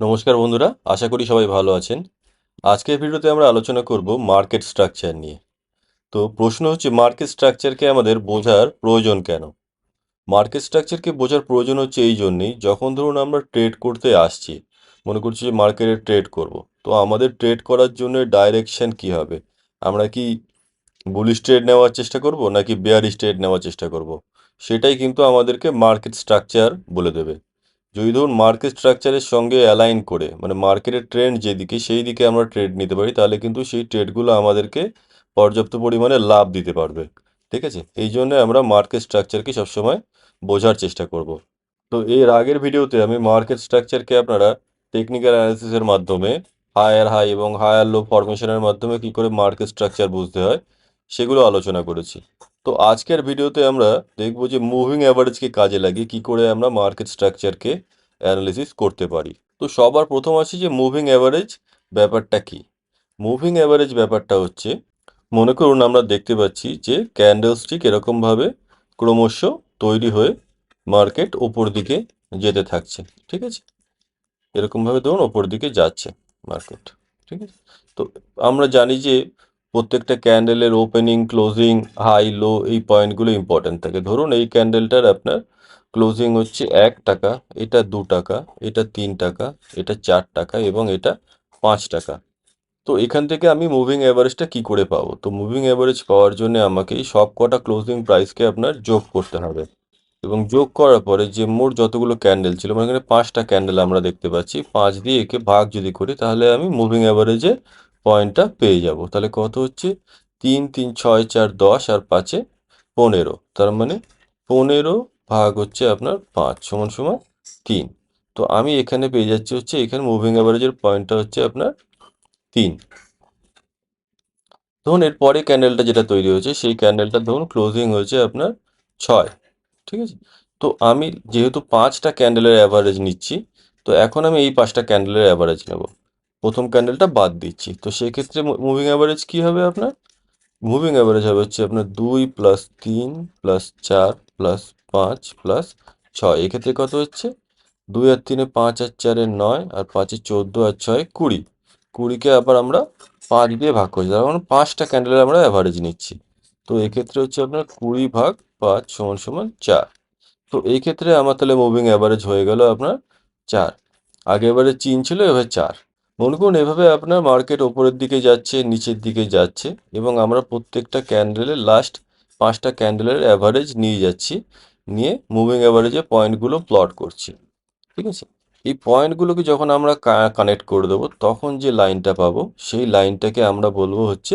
নমস্কার বন্ধুরা, আশা করি সবাই ভালো আছেন। আজকের ভিডিওতে আমরা আলোচনা করব মার্কেট স্ট্রাকচার নিয়ে। তো প্রশ্ন হচ্ছে, মার্কেট স্ট্রাকচারকে আমাদের বোঝার প্রয়োজন কেন? মার্কেট স্ট্রাকচারকে বোঝার প্রয়োজন হচ্ছে এই জন্যেই, যখন ধরুন আমরা ট্রেড করতে আসছি, মনে করছি যে মার্কেটে ট্রেড করব, তো আমাদের ট্রেড করার জন্য ডাইরেকশন কি হবে? আমরা কি বুলিশ ট্রেড নেওয়ার চেষ্টা করব, নাকি বেয়ারিশ ট্রেড নেওয়ার চেষ্টা করব? সেটাই কিন্তু আমাদেরকে মার্কেট স্ট্রাকচার বলে দেবে। যদি ধরুন মার্কেট স্ট্রাকচারের সঙ্গে অ্যালাইন করে মানে মার্কেটের ট্রেন্ড যেদিকে, সেই দিকে আমরা ট্রেড নিতে পারি, তাহলে কিন্তু সেই ট্রেডগুলো আমাদেরকে পর্যাপ্ত পরিমাণে লাভ দিতে পারবে। ঠিক আছে? এই জন্য আমরা মার্কেট স্ট্রাকচারকে সবসময় বোঝার চেষ্টা করব। তো এর আগের ভিডিওতে আমি মার্কেট স্ট্রাকচারকে আপনারা টেকনিক্যাল অ্যানালিসিসের মাধ্যমে হায়ার হাই এবং হায়ার লো ফরমেশনের মাধ্যমে কি করে মার্কেট স্ট্রাকচার বুঝতে হয়, সেগুলো আলোচনা করেছি। তো আজকের ভিডিওতে আমরা দেখব যে মুভিং অ্যাভারেজকে কাজে লাগিয়ে কি করে আমরা মার্কেট স্ট্রাকচারকে অ্যানালিসিস করতে পারি। তো সবার প্রথম আছে যে মুভিং অ্যাভারেজ ব্যাপারটা কি? মুভিং অ্যাভারেজ ব্যাপারটা হচ্ছে, মনে করুন আমরা দেখতে পাচ্ছি যে ক্যান্ডেলস্টিক এরকমভাবে ক্রমশ তৈরি হয়ে মার্কেট ওপর দিকে যেতে থাকছে, ঠিক আছে? এরকমভাবে ধরুন ওপর দিকে যাচ্ছে মার্কেট ঠিক আছে? তো আমরা জানি যে প্রত্যেকটা ক্যান্ডেলের ওপেনিং ক্লোজিং হাই লো এই পয়েন্টগুলো ইম্পর্ট্যান্ট থাকে। ধরুন এই ক্যান্ডেলটার আপনার ক্লোজিং হচ্ছে এক টাকা, এটা দু টাকা, এটা তিন টাকা, এটা চার টাকা এবং এটা পাঁচ টাকা। তো এখান থেকে আমি মুভিং অ্যাভারেজটা কি করে পাবো? তো মুভিং অ্যাভারেজ পাওয়ার জন্য আমাকে সব কটা ক্লোজিং প্রাইসকে আপনার যোগ করতে হবে। এবং যোগ করার পরে যে মোট যতগুলো ক্যান্ডেল ছিল মানে এখানে পাঁচটা ক্যান্ডেল আমরা দেখতে পাচ্ছি, পাঁচ দিয়ে একে ভাগ যদি করি, তাহলে আমি মুভিং অ্যাভারেজে পয়েন্টটা পেয়ে যাব। তাহলে কত হচ্ছে? তিন তিন, ছয়, চার, দশ আর পাঁচে পনেরো। তার মানে পনেরো ভাগ হচ্ছে আপনার পাঁচ সমান সমান তিন। তো আমি এখানে পেয়ে যাচ্ছি হচ্ছে, এখানে মুভিং অ্যাভারেজের পয়েন্টটা হচ্ছে আপনার তিন। ধরুন এর পরে ক্যান্ডেলটা যেটা তৈরি হয়েছে, সেই ক্যান্ডেলটা ধরুন ক্লোজিং হয়েছে আপনার ছয়। ঠিক আছে? তো আমি যেহেতু পাঁচটা ক্যান্ডেলের অ্যাভারেজ নিচ্ছি, তো এখন আমি এই পাঁচটা ক্যান্ডেলের অ্যাভারেজ নেব। প্রথম ক্যান্ডেলটা বাদ দিচ্ছি। তো সেক্ষেত্রে মুভিং অ্যাভারেজ কী হবে আপনার? মুভিং অ্যাভারেজ হবে হচ্ছে আপনার দুই প্লাস তিন প্লাস চার প্লাস পাঁচ প্লাস ছয়। এক্ষেত্রে কত হচ্ছে? দুই আর তিনে পাঁচ আর চারে নয় আর পাঁচে চোদ্দ আর ছয় কুড়ি। কুড়িকে আবার আমরা পাঁচ দিয়ে ভাগ করছি। তার মানে পাঁচটা ক্যান্ডেলের আমরা অ্যাভারেজ নিচ্ছি। তো এক্ষেত্রে হচ্ছে আপনার কুড়ি ভাগ পাঁচ সমান সমান চার। তো এই ক্ষেত্রে আমার তাহলে মুভিং অ্যাভারেজ হয়ে গেল আপনার চার। আগে এবারে চিন ছিল, এবার চার। মনে করুন এভাবে আপনার মার্কেট ওপরের দিকে যাচ্ছে, নিচের দিকে যাচ্ছে এবং আমরা প্রত্যেকটা ক্যান্ডেলের লাস্ট পাঁচটা ক্যান্ডেলের অ্যাভারেজ নিয়ে যাচ্ছি, নিয়ে মুভিং অ্যাভারেজে পয়েন্টগুলো প্লট করছি, ঠিক আছে? এই পয়েন্টগুলোকে যখন আমরা কানেক্ট করে দেবো, তখন যে লাইনটা পাবো, সেই লাইনটাকে আমরা বলব হচ্ছে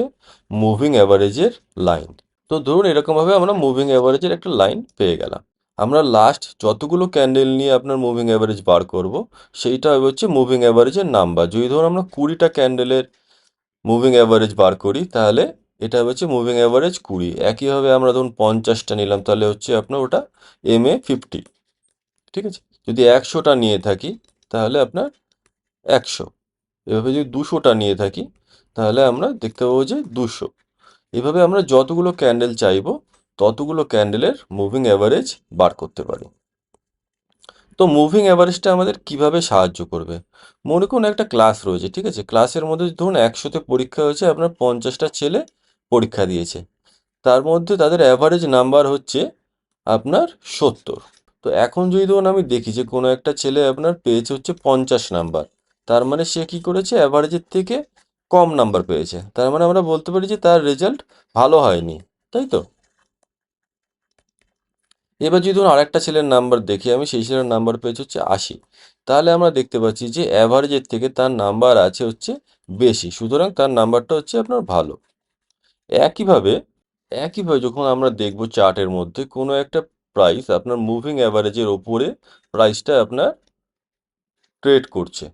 মুভিং অ্যাভারেজের লাইন তো ধরুন, এরকমভাবে আমরা মুভিং অ্যাভারেজের একটা লাইন পেয়ে গেলাম। আমরা লাস্ট যতগুলো ক্যান্ডেল নিয়ে আপনার মুভিং অ্যাভারেজ বার করব, সেইটা হচ্ছে মুভিং অ্যাভারেজের নাম্বার যদি ধরুন আমরা কুড়িটা ক্যান্ডেলের মুভিং অ্যাভারেজ বার করি, তাহলে এটা হচ্ছে মুভিং অ্যাভারেজ কুড়ি। একইভাবে আমরা ধরুন পঞ্চাশটা নিলাম, তাহলে হচ্ছে আপনার ওটা এম এ ফিফটি ঠিক আছে? যদি একশোটা নিয়ে থাকি, তাহলে আপনার একশো। এভাবে যদি দুশোটা নিয়ে থাকি, তাহলে আমরা দেখতে পাবো যে দুশো। এভাবে আমরা যতগুলো ক্যান্ডেল চাইব ততগুলো ক্যান্ডেলের মুভিং অ্যাভারেজ বার করতে পারি। তো মুভিং অ্যাভারেজটা আমাদের কীভাবে সাহায্য করবে? মনে করুন একটা ক্লাস রয়েছে, ঠিক আছে? ক্লাসের মধ্যে ধরুন একশোতে পরীক্ষা হয়েছে, আপনার পঞ্চাশটা ছেলে পরীক্ষা দিয়েছে। তার মধ্যে তাদের অ্যাভারেজ নাম্বার হচ্ছে আপনার সত্তর। তো এখন যদি ধরুন আমি দেখি যে কোনো একটা ছেলে আপনার পেয়েছে হচ্ছে পঞ্চাশ নাম্বার তার মানে সে কি করেছে? অ্যাভারেজের থেকে কম নাম্বার পেয়েছে। তার মানে আমরা বলতে পারি যে তার রেজাল্ট ভালো হয়নি, তাই তো? এবার যদি ধরুন আরেকটা ছেলের নাম্বার দেখি আমি, সেই ছেলের নাম্বার পেয়েছি হচ্ছে আশি। তাহলে আমরা দেখতে পাচ্ছি যে অ্যাভারেজের থেকে তার নাম্বার আছে হচ্ছে বেশি। সুতরাং তার নাম্বারটা হচ্ছে আপনার ভালো। একইভাবে একইভাবে যখন আমরা দেখব চার্টের মধ্যে, কোনো একটা প্রাইস আপনার মুভিং অ্যাভারেজের ওপরে প্রাইসটা আপনার ট্রেড করছে।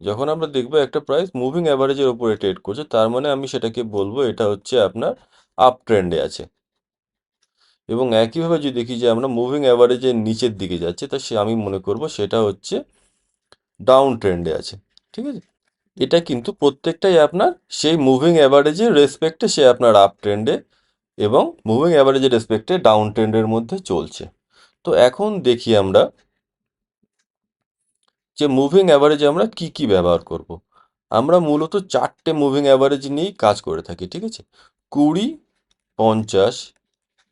যখন আমরা দেখব একটা প্রাইস মুভিং অ্যাভারেজের ওপরে ট্রেড করছে, তার মানে আমি সেটাকে বলব এটা হচ্ছে আপনার আপ ট্রেন্ডে আছে। এবং একইভাবে যদি দেখি যে আমরা মুভিং অ্যাভারেজের নিচের দিকে যাচ্ছে, তা সে আমি মনে করব সেটা হচ্ছে ডাউন ট্রেন্ডে আছে, ঠিক আছে? এটা কিন্তু প্রত্যেকটাই আপনার সেই মুভিং অ্যাভারেজের রেসপেক্টে সে আপনার আপ ট্রেন্ডে এবং মুভিং অ্যাভারেজের রেসপেক্টে ডাউন ট্রেন্ডের মধ্যে চলছে। তো এখন দেখি আমরা যে মুভিং অ্যাভারেজে আমরা কি কি ব্যবহার করব। আমরা মূলত চারটে মুভিং অ্যাভারেজ নিয়েই কাজ করে থাকি, ঠিক আছে? কুড়ি, পঞ্চাশ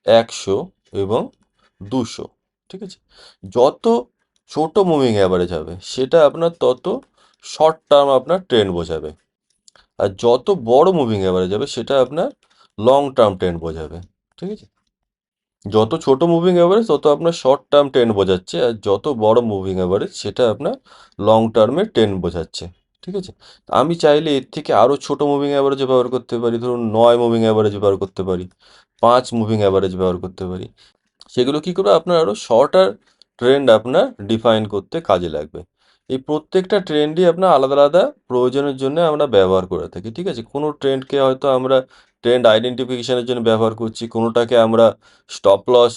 একশো এবং দুশো, ঠিক আছে? যত ছোট মুভিং অ্যাভারেজ হবে, সেটা আপনার তত শর্ট টার্ম আপনার ট্রেন্ড বোঝাবে। আর যত বড় মুভিং অ্যাভারেজ হবে, সেটা আপনার লং টার্ম ট্রেন্ড বোঝাবে, ঠিক আছে? যত ছোট মুভিং অ্যাভারেজ তত আপনার শর্ট টার্ম ট্রেন্ড বোঝাচ্ছে, আর যত বড় মুভিং অ্যাভারেজ সেটা আপনার লং টার্মে ট্রেন্ড বোঝাচ্ছে। ঠিক আছে? আমি চাইলে এর থেকে আরও ছোট মুভিং অ্যাভারেজ ব্যবহার করতে পারি, ধরুন নয় মুভিং অ্যাভারেজ ব্যবহার করতে পারি, পাঁচ মুভিং অ্যাভারেজ ব্যবহার করতে পারি। সেগুলো কী করবে? আপনার আরও শর্টার ট্রেন্ড আপনার ডিফাইন করতে কাজে লাগবে। এই প্রত্যেকটা ট্রেন্ডই আপনার আলাদা আলাদা প্রয়োজনের জন্য আমরা ব্যবহার করে থাকি, ঠিক আছে? কোনো ট্রেন্ডকে হয়তো আমরা ট্রেন্ড আইডেন্টিফিকেশনের জন্য ব্যবহার করছি, কোনোটাকে আমরা স্টপ লস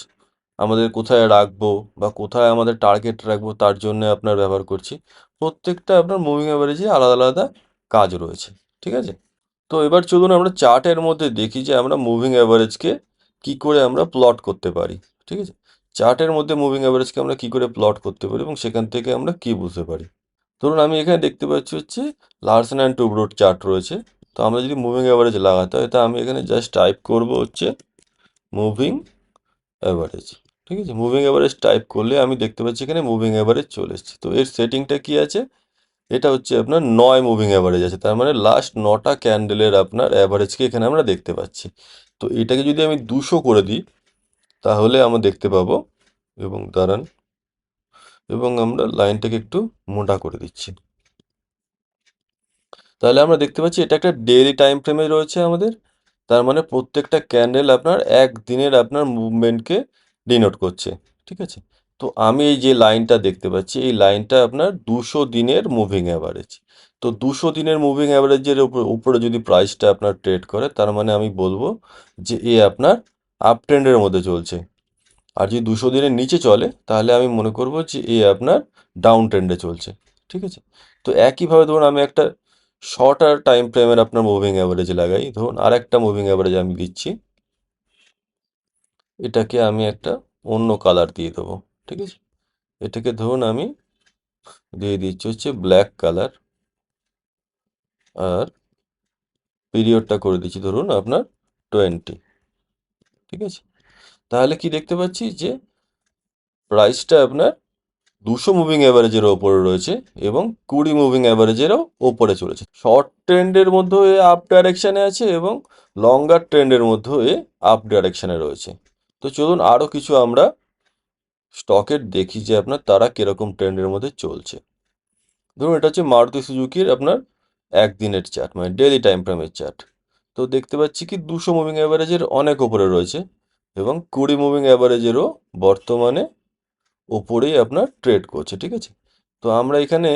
আমাদের কোথায় রাখব বা কোথায় আমাদের টার্গেট রাখব তার জন্য আপনার ব্যবহার করছি। প্রত্যেকটা আপনার মুভিং অ্যাভারেজে আলাদা আলাদা কাজ রয়েছে, ঠিক আছে? তো এবার চলুন আমরা চার্টের মধ্যে দেখি যে আমরা মুভিং অ্যাভারেজকে কি করে আমরা প্লট করতে পারি, ঠিক আছে? চার্টের মধ্যে মুভিং অ্যাভারেজকে আমরা কি করে প্লট করতে পারি এবং সেখান থেকে আমরা কি বুঝতে পারি? ধরুন আমি এখানে দেখতে পাচ্ছি হচ্ছে লার্সেন অ্যান্ড টুব্রোড চার্ট রয়েছে, তো আমরা যদি মুভিং অ্যাভারেজ লাগাতে হয়, তা আমি এখানে জাস্ট টাইপ করব হচ্ছে মুভিং অ্যাভারেজ ঠিক আছে? মুভিং অ্যাভারেজ টাইপ করলে আমি দেখতে পাচ্ছি এখানে মুভিং অ্যাভারেজ চলে এসেছে। তো এর সেটিংটা কি আছে? এটা হচ্ছে আপনার নয় মুভিং অ্যাভারেজ আছে। তার মানে লাস্ট নটা ক্যান্ডেলের আপনার অ্যাভারেজকে এখানে আমরা দেখতে পাচ্ছি। তো এটাকে যদি আমি দুশো করে দিই, তাহলে আমরা দেখতে পাবো এবং দাঁড়ান, এবং আমরা লাইনটাকে একটু মোটা করে দিচ্ছি। তাহলে আমরা দেখতে পাচ্ছি এটা একটা ডেইলি টাইম ফ্রেমে রয়েছে আমাদের। তার মানে প্রত্যেকটা ক্যান্ডেল আপনার এক দিনের আপনার মুভমেন্টকে ডিনোট করছে, ঠিক আছে? তো আমি এই যে লাইনটা দেখতে পাচ্ছি, এই লাইনটা আপনার দুশো দিনের মুভিং অ্যাভারেজ তো দুশো দিনের মুভিং অ্যাভারেজের উপর, উপরে যদি প্রাইসটা আপনার ট্রেড করে, তার মানে আমি বলব যে এ আপনার আপ ট্রেন্ডের মধ্যে চলছে। আর যদি দুশো দিনের নিচে চলে, তাহলে আমি মনে করব যে এ আপনার ডাউন ট্রেন্ডে চলছে, ঠিক আছে? তো একইভাবে ধরুন আমি একটা শর্টার টাইম ফ্রেমের আপনার মুভিং অ্যাভারেজ লাগাই। ধরুন আর একটা মুভিং অ্যাভারেজ আমি দিচ্ছি। এটাকে আমি একটা অন্য কালার দিয়ে দেবো, ঠিক আছে? এটাকে ধরুন আমি দিয়ে দিচ্ছি হচ্ছে ব্ল্যাক কালার আর পিরিয়ডটা করে দিচ্ছি, ধরুন আপনার টোয়েন্টি ঠিক আছে? তাহলে কি দেখতে পাচ্ছি যে প্রাইসটা আপনার দুশো মুভিং অ্যাভারেজের ওপরে রয়েছে এবং কুড়ি মুভিং অ্যাভারেজেরও ওপরে চলেছে। শর্ট ট্রেন্ডের মধ্যেও এ আপ ডাইরেকশানে আছে এবং লঙ্গার ট্রেন্ডের মধ্যেও এ আপ ডাইরেকশানে রয়েছে। তো চলুন আরও কিছু আমরা স্টকের দেখি যে আপনার তারা কীরকম ট্রেন্ডের মধ্যে চলছে। ধরুন এটা হচ্ছে মারুতি সুজুকির আপনার একদিনের চার্ট মানে ডেলি টাইম ফ্রেমের চার্ট। তো দেখতে পাচ্ছি কি দুশো মুভিং অ্যাভারেজের অনেক ওপরে রয়েছে এবং কুড়ি মুভিং অ্যাভারেজেরও বর্তমানে ওপরেই আপনার ট্রেড করছে, ঠিক আছে? তো আমরা এখানে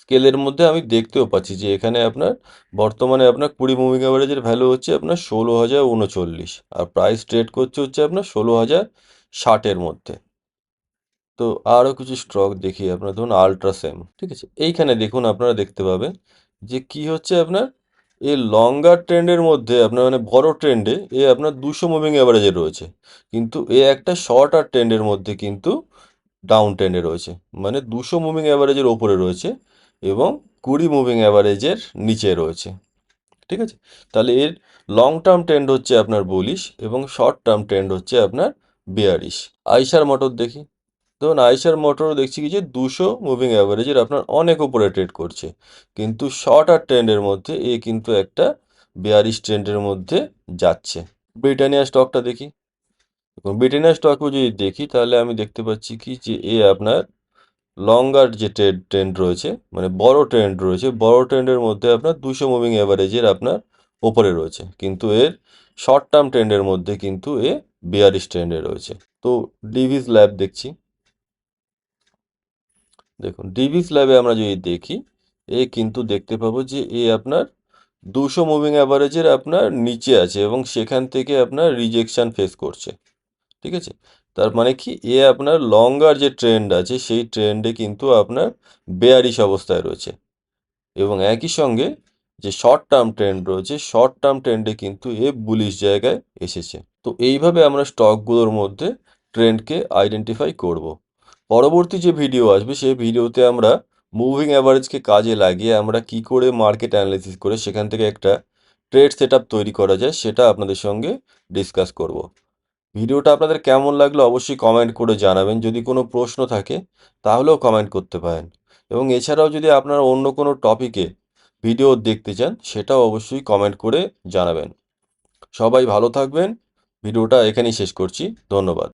স্কেলের মধ্যে আমি দেখতেও পাচ্ছি যে এখানে আপনার বর্তমানে আপনার কুড়ি মুভিং অ্যাভারেজের ভ্যালু হচ্ছে আপনার ষোলো হাজার উনচল্লিশ আর প্রাইস ট্রেড করছে হচ্ছে আপনার ষোলো হাজার ষাটের মধ্যে। তো আরও কিছু স্টক দেখি আপনার, ধরুন আলট্রাসেম ঠিক আছে? এইখানে দেখুন আপনারা দেখতে পাবেন যে কি হচ্ছে আপনার, এই লঙ্গার ট্রেন্ডের মধ্যে আপনার মানে বড় ট্রেন্ডে এ আপনার দুশো মুভিং অ্যাভারেজে রয়েছে। কিন্তু এ একটা শর্টার ট্রেন্ডের মধ্যে কিন্তু ডাউন ট্রেন্ডে রয়েছে। মানে দুশো মুভিং অ্যাভারেজের ওপরে রয়েছে। এবং কুড়ি মুভিং অ্যাভারেজের নিচে রয়েছে। ঠিক আছে? তাহলে এর লং টার্ম ট্রেন্ড হচ্ছে আপনার বুলিশ এবং শর্ট টার্ম ট্রেন্ড হচ্ছে আপনার বিয়ারিশ আইসার মোটর দেখি। ধরুন আইসার মোটর দেখছি কি যে দুশো মুভিং অ্যাভারেজের আপনার অনেক উপরে ট্রেড করছে। কিন্তু শর্ট আর ট্রেন্ডের মধ্যে এ কিন্তু একটা বিয়ারিশ ট্রেন্ডের মধ্যে যাচ্ছে। ব্রিটানিয়া স্টকটা দেখি। ব্রিটানিয়া স্টকও যদি দেখি, তাহলে আমি দেখতে পাচ্ছি কি যে এ আপনার লঙ্গার যে ট্রেড ট্রেন্ড রয়েছে মানে বড় ট্রেন্ড রয়েছে, বড় ট্রেন্ডের মধ্যে আপনার দুশো মুভিং অ্যাভারেজের আপনার ওপরে রয়েছে। কিন্তু এর শর্ট টার্ম ট্রেন্ডের মধ্যে কিন্তু এ বিয়ারিশ ট্রেন্ডে রয়েছে। তো ডিভিস ল্যাব দেখছি। দেখুন ডিভিস ল্যাবে আমরা যদি দেখি, এ কিন্তু দেখতে পাবো যে এ আপনার দুশো মুভিং অ্যাভারেজের আপনার নিচে আছে এবং সেখান থেকে আপনার রিজেকশন ফেস করছে। ঠিক আছে? তার মানে কি? এ আপনার লঙ্গার যে ট্রেন্ড আছে, সেই ট্রেন্ডে কিন্তু আপনার বেয়ারিশ অবস্থায় রয়েছে। এবং একই সঙ্গে যে শর্ট টার্ম ট্রেন্ড রয়েছে শর্ট টার্ম ট্রেন্ডে কিন্তু এ বুলিশ জায়গায় এসেছে। তো এইভাবে আমরা স্টকগুলোর মধ্যে ট্রেন্ডকে আইডেন্টিফাই করব। পরবর্তী যে ভিডিও আসবে, সেই ভিডিওতে আমরা মুভিং অ্যাভারেজকে কাজে লাগিয়ে আমরা কি করে মার্কেট অ্যানালিসিস করে সেখান থেকে একটা ট্রেড সেট তৈরি করা যায়, সেটা আপনাদের সঙ্গে ডিসকাস করব। ভিডিওটা আপনাদের কেমন লাগল অবশ্যই কমেন্ট করে জানাবেন। যদি কোনো প্রশ্ন থাকে, তাহলেও কমেন্ট করতে পারেন। এবং এছাড়াও যদি আপনারা অন্য কোনো টপিকে ভিডিও দেখতে চান, সেটাও অবশ্যই কমেন্ট করে জানাবেন। সবাই ভালো থাকবেন। ভিডিওটা এখানেই শেষ করছি। ধন্যবাদ।